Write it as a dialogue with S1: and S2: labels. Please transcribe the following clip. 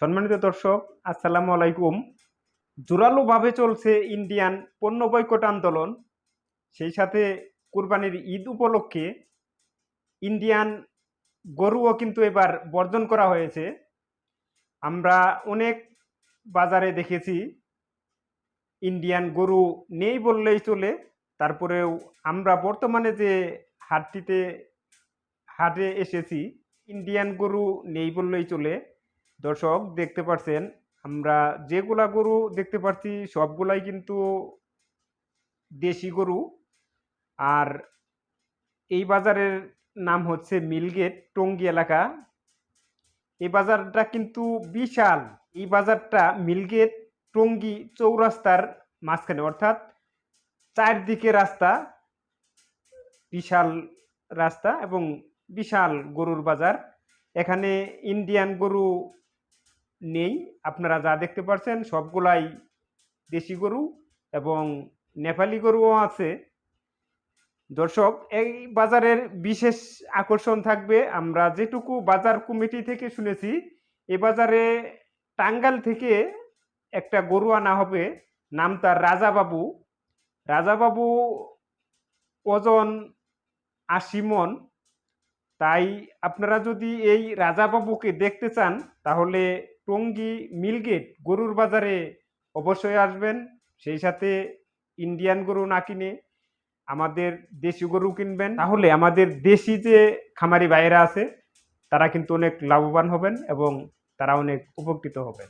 S1: সম্মানিত দর্শক, আসসালামু আলাইকুম। জোরালোভাবে চলছে ইন্ডিয়ান পণ্য বয়কট আন্দোলন। সেই সাথে কুরবানির ঈদ উপলক্ষে ইন্ডিয়ান গরুও কিন্তু এবার বর্জন করা হয়েছে। আমরা অনেক বাজারে দেখেছি, ইন্ডিয়ান গরু নেই বললেই চলে। তারপরেও আমরা বর্তমানে যে হাটটিতে, হাটে এসেছি, ইন্ডিয়ান গরু নেই বললেই চলে। দর্শক, দেখতে পাচ্ছেন আমরা যেগুলা গরু দেখতে পাচ্ছি সবগুলাই কিন্তু দেশি গরু। আর এই বাজারের নাম হচ্ছে মিলগেট, টঙ্গী এলাকা। এই বাজারটা কিন্তু বিশাল। এই বাজারটা মিলগেট, টঙ্গী চৌরাস্তার মাঝখানে, অর্থাৎ চারদিকে রাস্তা, বিশাল রাস্তা এবং বিশাল গরুর বাজার। এখানে ইন্ডিয়ান গরু নেই। আপনারা যা দেখতে পাচ্ছেন সবগুলাই দেশি গরু এবং নেপালি গরুও আছে। দর্শক, এই বাজারের বিশেষ আকর্ষণ থাকবে, আমরা যেটুকু বাজার কমিটি থেকে শুনেছি, এ বাজারে টাঙ্গাল থেকে একটা গরু আনা হবে, নাম তার রাজাবাবু। রাজাবাবু ওজন আশি মন তাই আপনারা যদি এই রাজাবাবুকে দেখতে চান, তাহলে টঙ্গী মিলগেট গরুর বাজারে অবশ্যই আসবেন। সেই সাথে ইন্ডিয়ান গরু না কিনে আমাদের দেশি গরু কিনবেন। তাহলে আমাদের দেশি যে খামারি বাইরা আছে, তারা কিন্তু অনেক লাভবান হবেন এবং তারা অনেক উপকৃত হবেন।